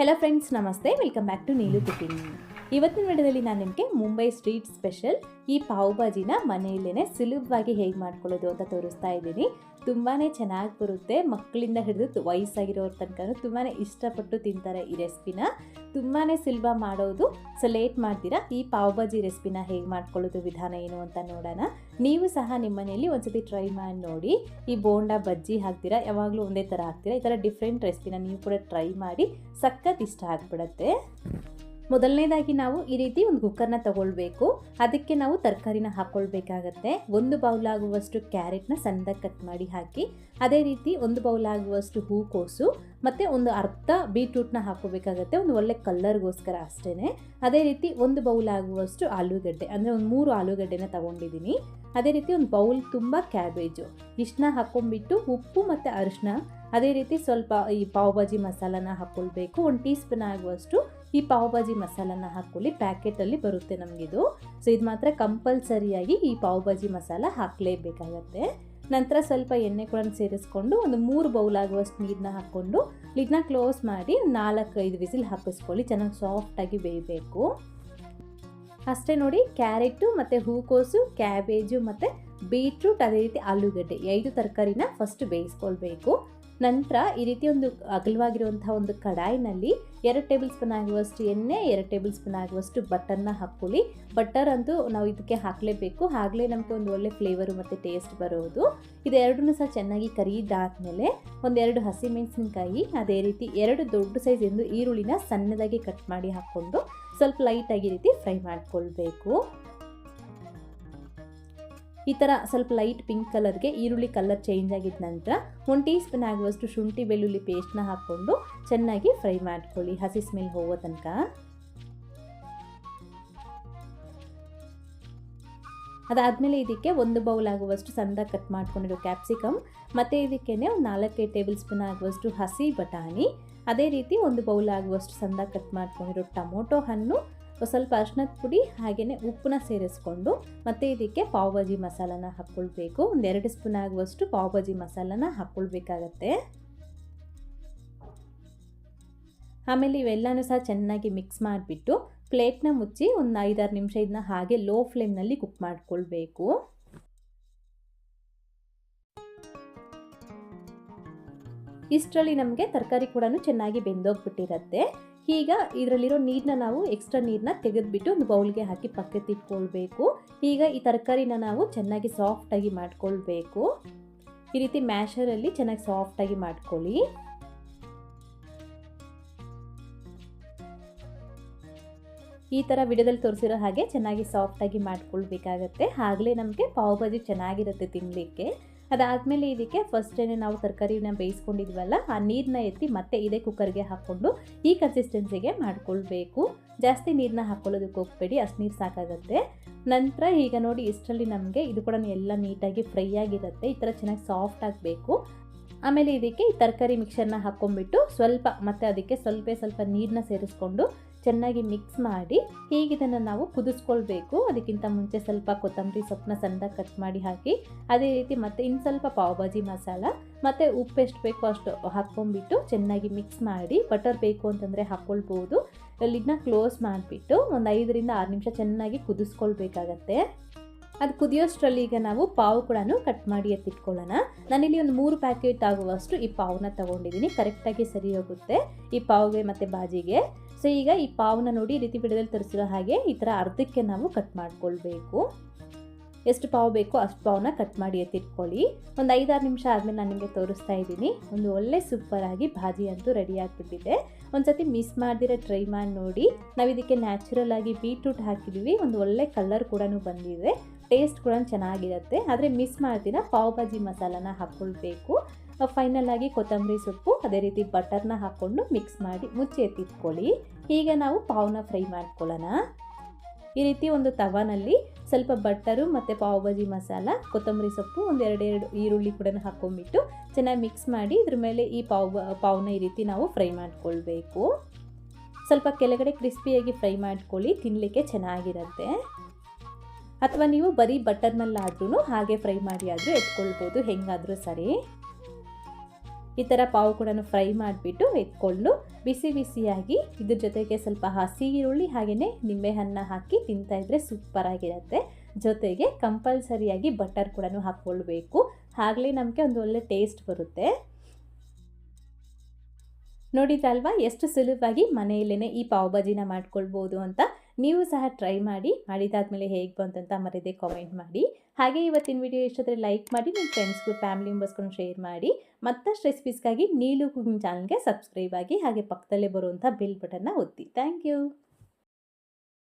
Hello friends namaste. Welcome back to Neelu cooking ಇವತ್ತಿನ ವಿಡಿಯೋದಲ್ಲಿ ನಾನು ನಿಮಗೆ ಮುಂಬೈ ಸ್ಟ್ರೀಟ್ ಸ್ಪೆಷಲ್ ಈ ಪಾವ್ ಭಾಜಿನ ಮನೆಯಲ್ಲೇ ಸುಲಭವಾಗಿ ಹೇಗೆ ಮಾಡ್ಕೊಳ್ಳೋದು ಅಂತ ತೋರಿಸ್ತಾ ಇದ್ದೀನಿ. ತುಂಬಾ ಚೆನ್ನಾಗಿ ಬರುತ್ತೆ. ಮಕ್ಕಳಿಂದ ಹಿಡಿದು ವಯಸ್ಸಾಗಿರೋರ ತನಕ ತುಂಬಾ ಇಷ್ಟಪಟ್ಟು ತಿಂತಾರೆ ಈ ರೆಸಿಪಿನ ತುಂಬಾ ಸುಲಭ ಮಾಡೋದು. ಸೊ ಲೇಟ್ ಮಾಡ್ತೀರಾ? ಈ ಪಾವ್ ಭಾಜಿ ರೆಸಿಪಿನ ಹೇಗೆ ಮಾಡ್ಕೊಳ್ಳೋದು ವಿಧಾನ ಏನು ಅಂತ ನೋಡೋಣ. ನೀವು ಸಹ ನಿಮ್ಮ ಮನೆಯಲ್ಲಿ ಒಂದ್ಸತಿ ಟ್ರೈ ಮಾಡಿ ನೋಡಿ. ಈ ಬೋಂಡ ಬಜ್ಜಿ ಹಾಕ್ತೀರಾ? ಯಾವಾಗಲೂ ಒಂದೇ ಥರ ಹಾಕ್ತೀರಾ? ಈ ಥರ ಡಿಫ್ರೆಂಟ್ ರೆಸಿಪಿನ ನೀವು ಕೂಡ ಟ್ರೈ ಮಾಡಿ. ಸಖತ್ ಇಷ್ಟ ಆಗ್ಬಿಡತ್ತೆ. ಮೊದಲನೇದಾಗಿ ನಾವು ಈ ರೀತಿ ಒಂದು ಕುಕ್ಕರ್ನ ತಗೊಳ್ಬೇಕು. ಅದಕ್ಕೆ ನಾವು ತರಕಾರಿನ ಹಾಕ್ಕೊಳ್ಬೇಕಾಗತ್ತೆ. ಒಂದು ಬೌಲ್ ಆಗುವಷ್ಟು ಕ್ಯಾರೆಟ್ನ ಸಣ್ಣದಾಗಿ ಕಟ್ ಮಾಡಿ ಹಾಕಿ, ಅದೇ ರೀತಿ ಒಂದು ಬೌಲ್ ಆಗುವಷ್ಟು ಹೂಕೋಸು ಮತ್ತು ಒಂದು ಅರ್ಧ ಬೀಟ್ರೂಟ್ನ ಹಾಕೋಬೇಕಾಗತ್ತೆ ಒಂದು ಒಳ್ಳೆ ಕಲ್ಲರ್ಗೋಸ್ಕರ ಅಷ್ಟೇ ಅದೇ ರೀತಿ ಒಂದು ಬೌಲ್ ಆಗುವಷ್ಟು ಆಲೂಗಡ್ಡೆ, ಅಂದರೆ ಒಂದು ಮೂರು ಆಲೂಗಡ್ಡೆನ ತಗೊಂಡಿದ್ದೀನಿ ಅದೇ ರೀತಿ ಒಂದು ಬೌಲ್ ತುಂಬ ಕ್ಯಾಬೇಜು. ಇಷ್ಟನ್ನ ಹಾಕ್ಕೊಂಡ್ಬಿಟ್ಟು ಉಪ್ಪು ಮತ್ತು ಅರಿಶಿನ, ಅದೇ ರೀತಿ ಸ್ವಲ್ಪ ಈ ಪಾವ್ ಭಾಜಿ ಮಸಾಲಾನ ಹಾಕ್ಕೊಳ್ಬೇಕು. ಒಂದು ಟೀ ಸ್ಪೂನ್ ಆಗುವಷ್ಟು ಈ ಪಾವ್ ಭಾಜಿ ಮಸಾಲಾನ ಹಾಕ್ಕೊಳ್ಳಿ. ಪ್ಯಾಕೆಟಲ್ಲಿ ಬರುತ್ತೆ ನಮಗಿದು. ಸೊ ಇದು ಮಾತ್ರ ಕಂಪಲ್ಸರಿಯಾಗಿ ಈ ಪಾವ್ ಭಾಜಿ ಮಸಾಲ ಹಾಕಲೇಬೇಕಾಗತ್ತೆ. ನಂತರ ಸ್ವಲ್ಪ ಎಣ್ಣೆ ಕೂಡ ಸೇರಿಸ್ಕೊಂಡು ಒಂದು ಮೂರು ಬೌಲ್ ಆಗುವಷ್ಟು ನೀರನ್ನ ಹಾಕ್ಕೊಂಡು ಲಿಡ್ನ ಕ್ಲೋಸ್ ಮಾಡಿ ನಾಲ್ಕೈದು ವಿಸಿಲ್ ಹಾಕಿಸ್ಕೊಳ್ಳಿ. ಚೆನ್ನಾಗಿ ಸಾಫ್ಟಾಗಿ ಬೇಯಬೇಕು. ಅಷ್ಟೇ ನೋಡಿ ಕ್ಯಾರೆಟು ಮತ್ತು ಹೂಕೋಸು ಕ್ಯಾಬೇಜು ಮತ್ತು ಬೀಟ್ರೂಟ್ ಅದೇ ರೀತಿ ಆಲೂಗಡ್ಡೆ ಐದು ತರಕಾರಿನ ಫಸ್ಟ್ ಬೇಯಿಸ್ಕೊಳ್ಬೇಕು. ನಂತರ ಈ ರೀತಿ ಒಂದು ಅಗಲವಾಗಿರುವಂಥ ಒಂದು ಕಡಾಯಿನಲ್ಲಿ ಎರಡು ಟೇಬಲ್ ಸ್ಪೂನ್ ಆಗುವಷ್ಟು ಎಣ್ಣೆ, ಎರಡು ಟೇಬಲ್ ಸ್ಪೂನ್ ಆಗುವಷ್ಟು ಬಟರ್ನ ಹಾಕ್ಕೊಳ್ಳಿ. ಬಟರ್ ಅಂತೂ ನಾವು ಇದಕ್ಕೆ ಹಾಕಲೇಬೇಕು. ಆಗಲೇ ನಮಗೆ ಒಂದು ಒಳ್ಳೆ ಫ್ಲೇವರು ಮತ್ತು ಟೇಸ್ಟ್ ಬರೋದು. ಇದೆರಡನ್ನೂ ಸಹ ಚೆನ್ನಾಗಿ ಕರಿದಾದ್ಮೇಲೆ ಒಂದೆರಡು ಹಸಿಮೆಣಸಿನಕಾಯಿ ಅದೇ ರೀತಿ ಎರಡು ದೊಡ್ಡ ಸೈಜ್ ಎಂದು ಈರುಳ್ಳಿನ ಸಣ್ಣದಾಗಿ ಕಟ್ ಮಾಡಿ ಹಾಕ್ಕೊಂಡು ಸ್ವಲ್ಪ ಲೈಟಾಗಿ ರೀತಿ ಫ್ರೈ ಮಾಡ್ಕೊಳ್ಬೇಕು. ಈ ಥರ ಸ್ವಲ್ಪ ಲೈಟ್ ಪಿಂಕ್ ಕಲರ್ಗೆ ಈರುಳ್ಳಿ ಕಲರ್ ಚೇಂಜ್ ಆಗಿದ ನಂತರ ಒಂದು ಟೀ ಸ್ಪೂನ್ ಆಗುವಷ್ಟು ಶುಂಠಿ, ಬೆಳ್ಳುಳ್ಳಿ ಪೇಸ್ಟ್ನ ಹಾಕ್ಕೊಂಡು ಚೆನ್ನಾಗಿ ಫ್ರೈ ಮಾಡ್ಕೊಳ್ಳಿ. ಹಸಿ ಸ್ಮೆಲ್ ಹೋಗೋ ತನಕ. ಅದಾದಮೇಲೆ ಇದಕ್ಕೆ ಒಂದು ಬೌಲ್ ಆಗುವಷ್ಟು ಸಣ್ಣದಾಗಿ ಕಟ್ ಮಾಡ್ಕೊಂಡಿರೋ ಕ್ಯಾಪ್ಸಿಕಮ್ ಮತ್ತು ಇದಕ್ಕೆ ಒಂದು ನಾಲ್ಕೈದು ಟೇಬಲ್ ಸ್ಪೂನ್ ಆಗುವಷ್ಟು ಹಸಿ ಬಟಾಣಿ, ಅದೇ ರೀತಿ ಒಂದು ಬೌಲ್ ಆಗುವಷ್ಟು ಸಣ್ಣದಾಗಿ ಕಟ್ ಮಾಡ್ಕೊಂಡಿರೋ ಟೊಮೊಟೊ ಹಣ್ಣು ಸ್ವಲ್ಪ ಅರ್ಶಿನದ ಪುಡಿ ಹಾಗೆಯೇ ಉಪ್ಪನ್ನ ಸೇರಿಸ್ಕೊಂಡು ಮತ್ತು ಇದಕ್ಕೆ ಪಾವ್ ಭಾಜಿ ಮಸಾಲಾನ ಹಾಕ್ಕೊಳ್ಬೇಕು ಒಂದು ಎರಡು ಸ್ಪೂನ್ ಆಗುವಷ್ಟು ಪಾವ್ ಭಾಜಿ ಮಸಾಲನ ಹಾಕ್ಕೊಳ್ಬೇಕಾಗತ್ತೆ ಆಮೇಲೆ ಇವೆಲ್ಲನೂ ಸಹ ಚೆನ್ನಾಗಿ ಮಿಕ್ಸ್ ಮಾಡಿಬಿಟ್ಟು ಪ್ಲೇಟ್ನ ಮುಚ್ಚಿ ಒಂದು ಐದಾರು ನಿಮಿಷ ಇದನ್ನ ಹಾಗೆ ಲೋ ಫ್ಲೇಮ್ನಲ್ಲಿ ಕುಕ್ ಮಾಡ್ಕೊಳ್ಬೇಕು. ಇಷ್ಟರಲ್ಲಿ ನಮಗೆ ತರಕಾರಿ ಕೂಡ ಚೆನ್ನಾಗಿ ಬೆಂದೋಗ್ಬಿಟ್ಟಿರತ್ತೆ. ಈಗ ಇದರಲ್ಲಿರೋ ನೀರನ್ನ ನಾವು ಎಕ್ಸ್ಟ್ರಾ ನೀರನ್ನ ತೆಗೆದುಬಿಟ್ಟು ಒಂದು ಬೌಲ್ಗೆ ಹಾಕಿ ಪಕ್ಕಕ್ಕೆ ತಿಕ್ಕೊಳ್ಬೇಕು ಈಗ ಈ ತರಕಾರಿನ ನಾವು ಚೆನ್ನಾಗಿ ಸಾಫ್ಟಾಗಿ ಮಾಡ್ಕೊಳ್ಬೇಕು. ಈ ರೀತಿ ಮ್ಯಾಶರಲ್ಲಿ ಚೆನ್ನಾಗಿ ಸಾಫ್ಟಾಗಿ ಮಾಡ್ಕೊಳ್ಳಿ. ಈ ಥರ ವಿಡಿಯೋದಲ್ಲಿ ತೋರಿಸಿರೋ ಹಾಗೆ ಚೆನ್ನಾಗಿ ಸಾಫ್ಟಾಗಿ ಮಾಡ್ಕೊಳ್ಬೇಕಾಗತ್ತೆ. ಆಗಲೇ ನಮಗೆ ಪಾವ್ ಭಾಜಿ ಚೆನ್ನಾಗಿರುತ್ತೆ ತಿನ್ನಲಿಕ್ಕೆ ಅದಾದಮೇಲೆ ಇದಕ್ಕೆ ಫಸ್ಟೇ ನಾವು ತರಕಾರಿನ ಬೇಯಿಸ್ಕೊಂಡಿದ್ವಲ್ಲ, ಆ ನೀರನ್ನ ಎತ್ತಿ ಮತ್ತೆ ಇದೇ ಕುಕ್ಕರ್ಗೆ ಹಾಕ್ಕೊಂಡು ಈ ಕನ್ಸಿಸ್ಟೆನ್ಸಿಗೆ ಮಾಡ್ಕೊಳ್ಬೇಕು. ಜಾಸ್ತಿ ನೀರನ್ನ ಹಾಕ್ಕೊಳ್ಳೋದಕ್ಕೆ ಹೋಗ್ಬೇಡಿ, ಅಷ್ಟು ನೀರು ಸಾಕಾಗುತ್ತೆ. ನಂತರ ಈಗ ನೋಡಿ ಇಷ್ಟರಲ್ಲಿ ನಮಗೆ ಇದು ಕೂಡ ಎಲ್ಲ ನೀಟಾಗಿ ಫ್ರೈ ಆಗಿರುತ್ತೆ, ಈ ಥರ ಚೆನ್ನಾಗಿ ಸಾಫ್ಟ್ ಆಗಬೇಕು. ಆಮೇಲೆ ಇದಕ್ಕೆ ಈ ತರಕಾರಿ ಮಿಕ್ಸರ್ನ ಹಾಕ್ಕೊಂಡ್ಬಿಟ್ಟು ಸ್ವಲ್ಪ, ಮತ್ತು ಅದಕ್ಕೆ ಸ್ವಲ್ಪ ಸ್ವಲ್ಪ ನೀರನ್ನ ಸೇರಿಸ್ಕೊಂಡು ಚೆನ್ನಾಗಿ ಮಿಕ್ಸ್ ಮಾಡಿ ಹೀಗಿದನ್ನು ನಾವು ಕುದಿಸ್ಕೊಳ್ಬೇಕು. ಅದಕ್ಕಿಂತ ಮುಂಚೆ ಸ್ವಲ್ಪ ಕೊತ್ತಂಬರಿ ಸೊಪ್ಪನ್ನ ಸಣ್ಣದಾಗಿ ಕಟ್ ಮಾಡಿ ಹಾಕಿ, ಅದೇ ರೀತಿ ಮತ್ತೆ ಇನ್ನು ಸ್ವಲ್ಪ ಪಾವ್ ಭಾಜಿ ಮಸಾಲ, ಮತ್ತು ಉಪ್ಪು ಎಷ್ಟು ಬೇಕೋ ಅಷ್ಟು ಹಾಕ್ಕೊಂಡ್ಬಿಟ್ಟು ಚೆನ್ನಾಗಿ ಮಿಕ್ಸ್ ಮಾಡಿ ಬಟರ್ ಬೇಕು ಅಂತಂದರೆ ಹಾಕ್ಕೊಳ್ಬೋದು. ಇದನ್ನ ಕ್ಲೋಸ್ ಮಾಡಿಬಿಟ್ಟು ಒಂದು ಐದರಿಂದ ಆರು ನಿಮಿಷ ಚೆನ್ನಾಗಿ ಕುದಿಸ್ಕೊಳ್ಬೇಕಾಗತ್ತೆ. ಅದು ಕುದಿಯೋಷ್ಟರಲ್ಲಿ ಈಗ ನಾವು ಪಾವು ಕೂಡ ಕಟ್ ಮಾಡಿ ಎತ್ತಿಟ್ಕೊಳ್ಳೋಣ. ನಾನಿಲ್ಲಿ ಒಂದು ಮೂರು ಪ್ಯಾಕೆಟ್ ಆಗುವಷ್ಟು ಈ ಪಾವನ್ನ ತಗೊಂಡಿದ್ದೀನಿ. ಕರೆಕ್ಟಾಗಿ ಸರಿ ಹೋಗುತ್ತೆ ಈ ಪಾವ್ಗೆ ಮತ್ತು ಬಾಜಿಗೆ. ಸೊ ಈಗ ಈ ಪಾವನ್ನ ನೋಡಿ ಈ ರೀತಿ ಬಿಡದಲ್ಲಿ ತರಿಸಿರೋ ಹಾಗೆ ಈ ಥರ ಅರ್ಧಕ್ಕೆ ನಾವು ಕಟ್ ಮಾಡ್ಕೊಳ್ಬೇಕು. ಎಷ್ಟು ಪಾವು ಬೇಕೋ ಅಷ್ಟು ಪಾವನ್ನ ಕಟ್ ಮಾಡಿ ಎತ್ತಿಟ್ಕೊಳ್ಳಿ. ಒಂದು ಐದಾರು ನಿಮಿಷ ಆದಮೇಲೆ ನಾನು ನಿಮಗೆ ತೋರಿಸ್ತಾ ಇದ್ದೀನಿ. ಒಂದು ಒಳ್ಳೆ ಸೂಪರಾಗಿ ಭಾಜಿ ಅಂತೂ ರೆಡಿ ಆಗಿಬಿಟ್ಟಿದೆ. ಒಂದು ಮಿಸ್ ಮಾಡ್ದಿರ ಟ್ರೈ ಮಾಡಿ ನೋಡಿ. ನಾವು ಇದಕ್ಕೆ ನ್ಯಾಚುರಲ್ ಆಗಿ ಬೀಟ್ರೂಟ್ ಹಾಕಿದ್ದೀವಿ. ಒಂದು ಒಳ್ಳೆ ಕಲರ್ ಕೂಡ ಬಂದಿದೆ. ಟೇಸ್ಟ್ ಕೂಡ ಚೆನ್ನಾಗಿರುತ್ತೆ. ಆದರೆ ಮಿಸ್ ಮಾಡ್ತೀರಾ? ಪಾವ್ ಭಾಜಿ ಮಸಾಲಾನ ಹಾಕ್ಕೊಳ್ಬೇಕು ಫೈನಲ್ ಆಗಿ ಕೊತ್ತಂಬರಿ ಸೊಪ್ಪು, ಅದೇ ರೀತಿ ಬಟರ್ನ ಹಾಕ್ಕೊಂಡು ಮಿಕ್ಸ್ ಮಾಡಿ ಮುಚ್ಚಿ ಎತ್ತಿಟ್ಕೊಳ್ಳಿ. ಈಗ ನಾವು ಪಾವ್ನ ಫ್ರೈ ಮಾಡ್ಕೊಳ್ಳೋಣ. ಈ ರೀತಿ ಒಂದು ತವಾನಲ್ಲಿ ಸ್ವಲ್ಪ ಬಟ್ಟರು ಮತ್ತು ಪಾವ್ ಭಾಜಿ ಮಸಾಲ, ಕೊತ್ತಂಬರಿ ಸೊಪ್ಪು ಒಂದೆರಡೆರಡು ಈರುಳ್ಳಿ ಕೂಡ ಹಾಕ್ಕೊಂಬಿಟ್ಟು ಚೆನ್ನಾಗಿ ಮಿಕ್ಸ್ ಮಾಡಿ ಇದ್ರ ಮೇಲೆ ಈ ಪಾವ್, ಪಾವ್ನ ಈ ರೀತಿ ನಾವು ಫ್ರೈ ಮಾಡ್ಕೊಳ್ಬೇಕು. ಸ್ವಲ್ಪ ಕೆಳಗಡೆ ಕ್ರಿಸ್ಪಿಯಾಗಿ ಫ್ರೈ ಮಾಡ್ಕೊಳ್ಳಿ ತಿನ್ನಲಿಕ್ಕೆ ಚೆನ್ನಾಗಿರುತ್ತೆ. ಅಥವಾ ನೀವು ಬರೀ ಬಟರ್ನಲ್ಲಾದ್ರೂ ಹಾಗೆ ಫ್ರೈ ಮಾಡಿ ಆದರೂ ಎತ್ಕೊಳ್ಬೋದು. ಹೆಂಗಾದರೂ ಸರಿ. ಈ ಥರ ಪಾವು ಕೂಡ ಫ್ರೈ ಮಾಡಿಬಿಟ್ಟು ಎತ್ಕೊಂಡು ಬಿಸಿ ಬಿಸಿಯಾಗಿ ಇದ್ರ ಜೊತೆಗೆ ಸ್ವಲ್ಪ ಹಸಿ ಈರುಳ್ಳಿ ಹಾಗೆಯೇ ನಿಂಬೆಹಣ್ಣ ಹಾಕಿ ತಿಂತಾಯಿದ್ರೆ ಸೂಪರಾಗಿರುತ್ತೆ ಜೊತೆಗೆ ಕಂಪಲ್ಸರಿಯಾಗಿ ಬಟರ್ ಕೂಡ ಹಾಕ್ಕೊಳ್ಬೇಕು. ಆಗಲೇ ನಮಗೆ ಒಂದು ಒಳ್ಳೆ ಟೇಸ್ಟ್ ಬರುತ್ತೆ. ನೋಡಿದಲ್ವಾ ಎಷ್ಟು ಸುಲಭವಾಗಿ ಮನೆಯಲ್ಲೇ ಈ ಪಾವ್ ಭಾಜಿನ ಮಾಡ್ಕೊಳ್ಬೋದು ಅಂತ? ನೀವು ಸಹ ಟ್ರೈ ಮಾಡಿ, ಮಾಡಿದಾದ್ಮೇಲೆ ಹೇಗೆ ಬಂತಂತ ಮರಿದೆ ಕಾಮೆಂಟ್ ಮಾಡಿ. ಹಾಗೆ ಇವತ್ತಿನ ವಿಡಿಯೋ ಇಷ್ಟಾದರೆ ಲೈಕ್ ಮಾಡಿ ನಿಮ್ಮ ಫ್ರೆಂಡ್ಸ್ಗೂ ಫ್ಯಾಮಿಲಿ ಮೆಂಬರ್ಸ್ಗೂ ಶೇರ್ ಮಾಡಿ. ಮತ್ತಷ್ಟು ರೆಸಿಪೀಸ್ಗಾಗಿ ನೀಲು ಕುಕಿಂಗ್ ಚಾನಲ್ಗೆ ಸಬ್ಸ್ಕ್ರೈಬ್ ಆಗಿ, ಹಾಗೆ ಪಕ್ಕದಲ್ಲೇ ಬರುವಂಥ ಬಿಲ್ ಬಟನ್ನ ಒತ್ತಿ. Thank you